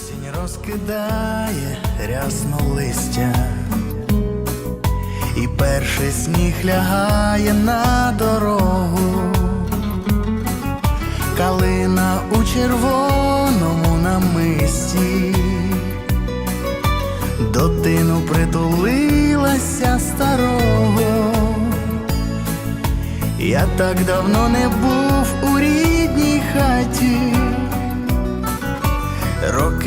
Осінь розкидає рясно листя, і перший сніг лягає на дорогу, калина у червоному намисті, до тину притулилася старого. Я так давно не був у рідній хаті.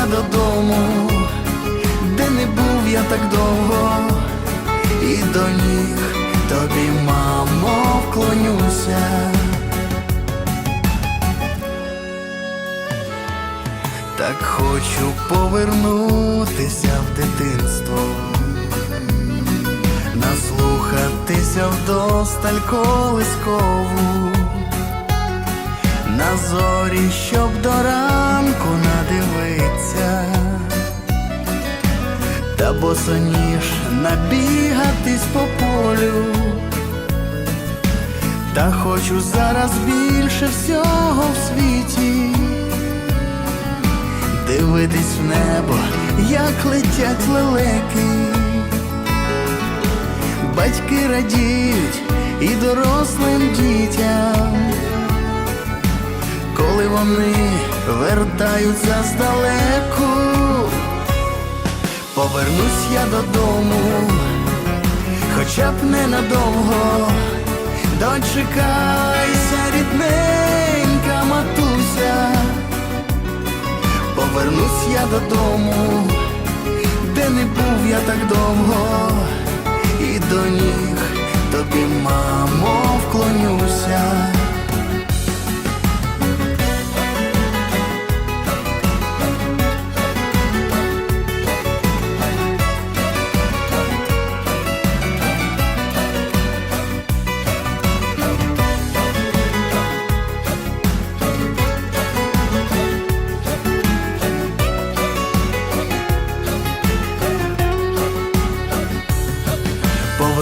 Я додому, де не був я так довго, і до ніг тобі, мамо, вклонюся. Так хочу повернутися в дитинство, наслухатися вдосталь колискову на зорі, щоб до ранку надивиться, та босоніж набігатись по полю, та хочу зараз більше всього в світі, дивитись в небо, як летять лелеки. Батьки радіють і дорослим дітям вони вертаються здалеку, повернусь я додому, хоча б ненадовго, дочекайся, рідненька матуся, повернусь я додому, де не був я так довго,